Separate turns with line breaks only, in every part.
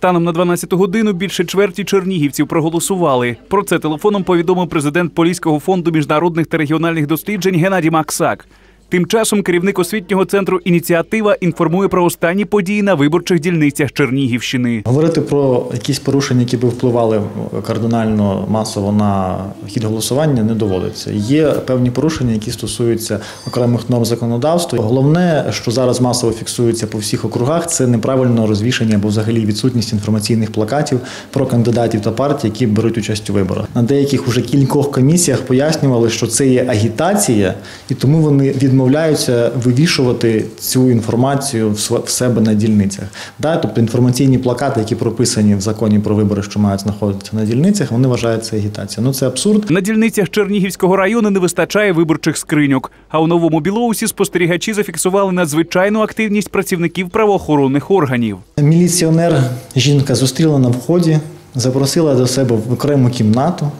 Станом на 12 годину більше чверті чернігівців проголосували. Про це телефоном повідомив президент Поліського фонду міжнародних та регіональних досліджень Геннадій Максак. Тим часом керівник освітнього центру ініціатива інформує про останні події на виборчих дільницях Чернігівщини.
Говорити про якісь порушення, які би впливали кардинально масово на хід голосування, не доводиться. Є певні порушення, які стосуються окремих норм законодавства. Головне, що зараз масово фіксується по всіх округах, це неправильне розвішення або взагалі відсутність інформаційних плакатів про кандидатів та партії, які беруть участь у виборах. На деяких уже кількох комісіях пояснювали, що це є агітація, і тому вони відмовляються вивішувати цю інформацію в себе на дільницях. Да? Тобто інформаційні плакати, які прописані в законі про вибори, що мають знаходитися на дільницях, вони вважають це агітацією. Ну це абсурд.
На дільницях Чернігівського району не вистачає виборчих скриньок. А у новому Білоусі спостерігачі зафіксували надзвичайну активність працівників правоохоронних органів.
Міліціонер жінка зустріла на вході, запросила до себе в окрему кімнату.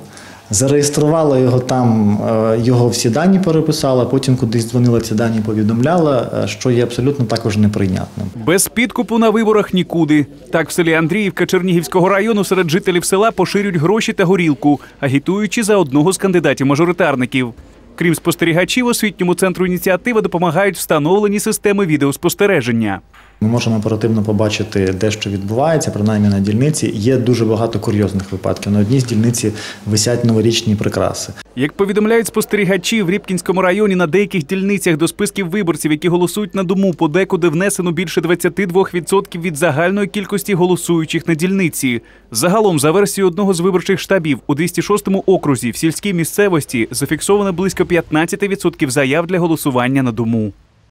Зареєструвала його там, е, його всі дані переписала, потім кудись дзвонила ці дані, повідомляла, е, що є абсолютно також неприйнятним.
Без підкупу на виборах нікуди. Так в селі Андріївка Чернігівського району серед жителів села поширюють гроші та горілку, агітуючи за одного з кандидатів-мажоритарників. Крім спостерігачів, освітньому центру ініціатива допомагають встановлені системи відеоспостереження.
Ми можемо оперативно побачити, де що відбувається, принаймні на дільниці. Є дуже багато курйозних випадків. На одній з дільниці висять новорічні прикраси.
Як повідомляють спостерігачі, в Рібкінському районі на деяких дільницях до списків виборців, які голосують на дому, подекуди внесено більше 22% від загальної кількості голосуючих на дільниці. Загалом, за версією одного з виборчих штабів, у 206-му окрузі в сільській місцевості зафіксовано близько 15% заяв для голосування на дому.